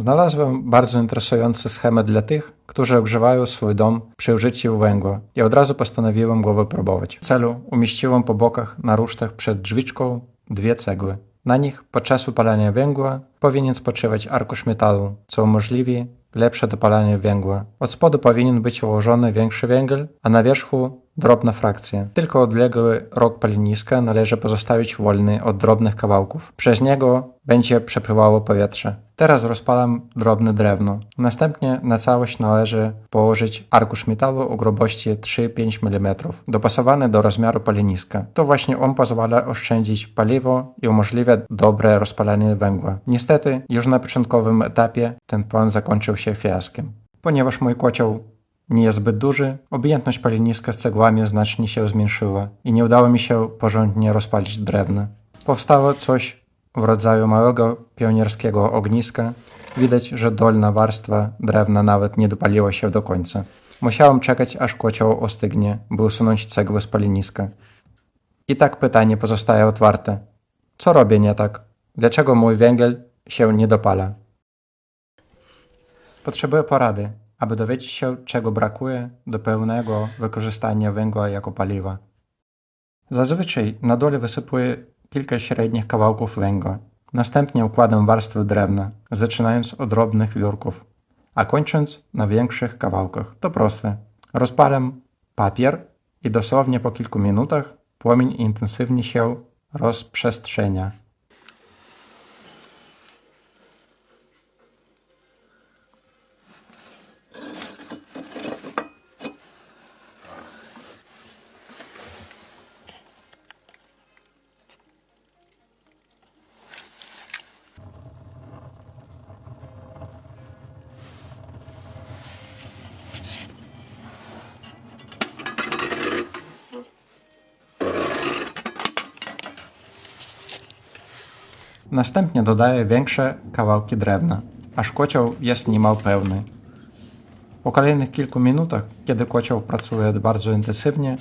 Znalazłem bardzo interesujący schemat dla tych, którzy ogrzewają swój dom przy użyciu węgla i od razu postanowiłem go wypróbować. W celu umieściłem po bokach na rusztach przed drzwiczką dwie cegły. Na nich podczas wypalania węgla powinien spoczywać arkusz metalu, co umożliwi lepsze dopalanie węgla. Od spodu powinien być ułożony większy węgiel, a na wierzchu drobna frakcja. Tylko odległy rok paleniska należy pozostawić wolny od drobnych kawałków. Przez niego będzie przepływało powietrze. Teraz rozpalam drobne drewno. Następnie na całość należy położyć arkusz metalu o grubości 3-5 mm, dopasowany do rozmiaru paleniska. To właśnie on pozwala oszczędzić paliwo i umożliwia dobre rozpalanie węgla. Niestety, już na początkowym etapie ten plan zakończył się fiaskiem. Ponieważ mój kocioł nie jest zbyt duży, objętność paleniska z cegłami znacznie się zmniejszyła i nie udało mi się porządnie rozpalić drewna. Powstało coś w rodzaju małego pionierskiego ogniska. Widać, że dolna warstwa drewna nawet nie dopaliła się do końca. Musiałem czekać, aż kocioł ostygnie, by usunąć cegły z paleniska. I tak pytanie pozostaje otwarte. Co robię nie tak? Dlaczego mój węgiel się nie dopala? Potrzebuję porady, aby dowiedzieć się, czego brakuje do pełnego wykorzystania węgla jako paliwa. Zazwyczaj na dole wysypuję kilka średnich kawałków węgla. Następnie układam warstwy drewna, zaczynając od drobnych wiórków, a kończąc na większych kawałkach. To proste. Rozpalam papier i dosłownie po kilku minutach płomień intensywnie się rozprzestrzenia. Następnie dodaję większe kawałki drewna, aż kocioł jest niemal pełny. Po kolejnych kilku minutach, kiedy kocioł pracuje bardzo intensywnie,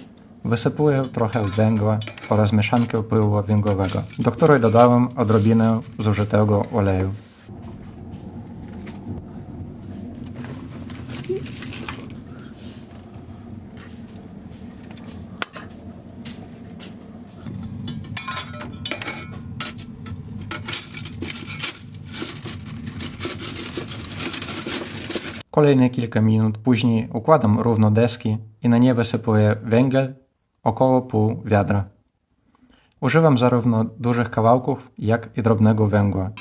wysypuję trochę węgla oraz mieszankę pyłu węglowego, do której dodałem odrobinę zużytego oleju. Kolejne kilka minut później układam równo deski i na nie wysypuję węgiel około pół wiadra. Używam zarówno dużych kawałków, jak i drobnego węgla.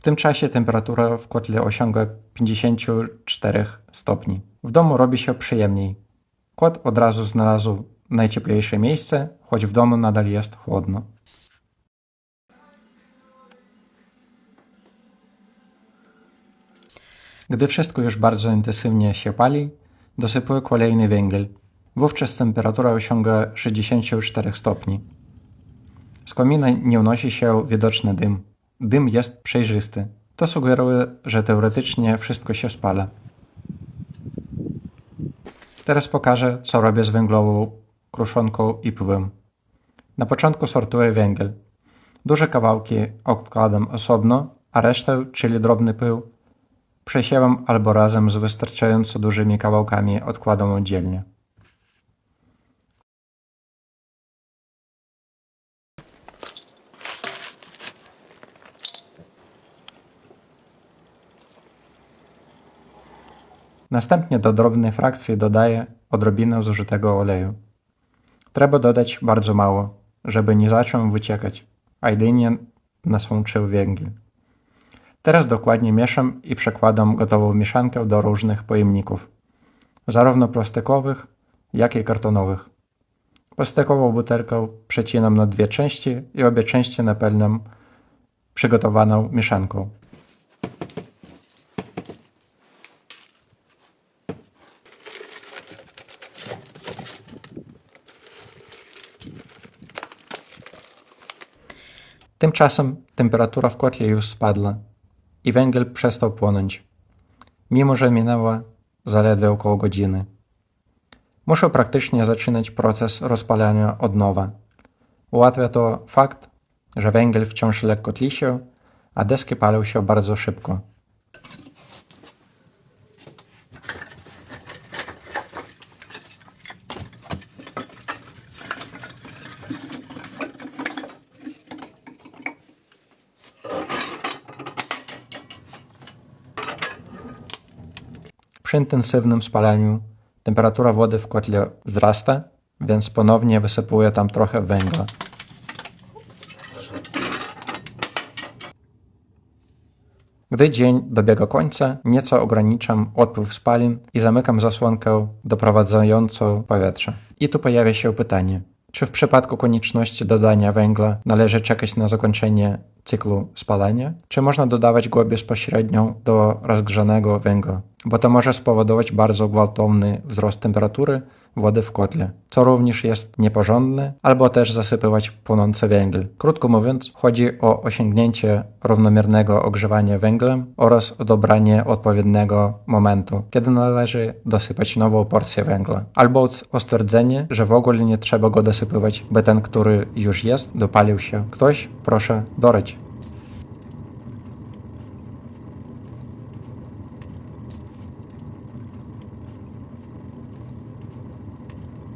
W tym czasie temperatura w kotle osiąga 54 stopni. W domu robi się przyjemniej. Kot od razu znalazł najcieplejsze miejsce, choć w domu nadal jest chłodno. Gdy wszystko już bardzo intensywnie się pali, dosypuję kolejny węgiel. Wówczas temperatura osiąga 64 stopni. Z komina nie unosi się widoczny dym. Dym jest przejrzysty. To sugeruje, że teoretycznie wszystko się spala. Teraz pokażę, co robię z węglową kruszonką i pyłem. Na początku sortuję węgiel. Duże kawałki odkładam osobno, a resztę, czyli drobny pył, przesiewam albo razem z wystarczająco dużymi kawałkami odkładam oddzielnie. Następnie do drobnej frakcji dodaję odrobinę zużytego oleju. Trzeba dodać bardzo mało, żeby nie zaczął wyciekać, a jedynie nasączył węgiel. Teraz dokładnie mieszam i przekładam gotową mieszankę do różnych pojemników, zarówno plastikowych, jak i kartonowych. Plastikową butelkę przecinam na dwie części i obie części napełniam przygotowaną mieszanką. Tymczasem temperatura w kotle już spadła. i węgiel przestał płonąć, mimo że minęło zaledwie około godziny. Muszę praktycznie zaczynać proces rozpalania od nowa. Ułatwia to fakt, że węgiel wciąż lekko tli się, a deski palą się bardzo szybko. Przy intensywnym spalaniu temperatura wody w kotle wzrasta, więc ponownie wysypuję tam trochę węgla. Gdy dzień dobiega końca, nieco ograniczam odpływ spalin i zamykam zasłonkę doprowadzającą powietrze. I tu pojawia się pytanie, czy w przypadku konieczności dodania węgla należy czekać na zakończenie cyklu spalania, czy można dodawać go bezpośrednio do rozgrzanego węgla, bo to może spowodować bardzo gwałtowny wzrost temperatury wody w kotle, co również jest nieporządne, albo też zasypywać płonący węgiel. Krótko mówiąc, chodzi o osiągnięcie równomiernego ogrzewania węglem oraz o dobranie odpowiedniego momentu, kiedy należy dosypać nową porcję węgla, albo o stwierdzenie, że w ogóle nie trzeba go dosypywać, by ten, który już jest, dopalił się. Ktoś, proszę, dorać.